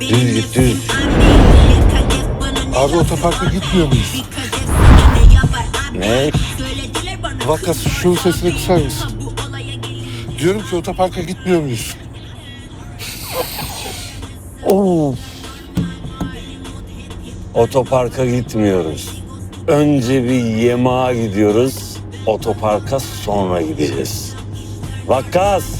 Düz git düz. Abi otoparka gitmiyor muyuz? Ne? Vakas şu sesini kısar mısın? Diyorum ki otoparka gitmiyor muyuz? Oo. Otoparka gitmiyoruz. Önce bir yemeğe gidiyoruz. Otoparka sonra gideceğiz. Vakkas!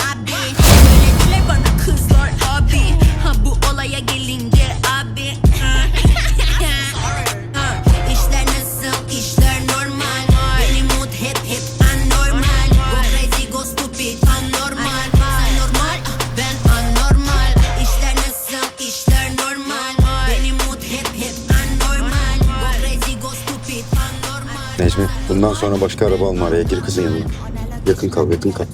Necmi bundan sonra başka araba alma araya gir kızın yanına. Yakın kal yakın kal.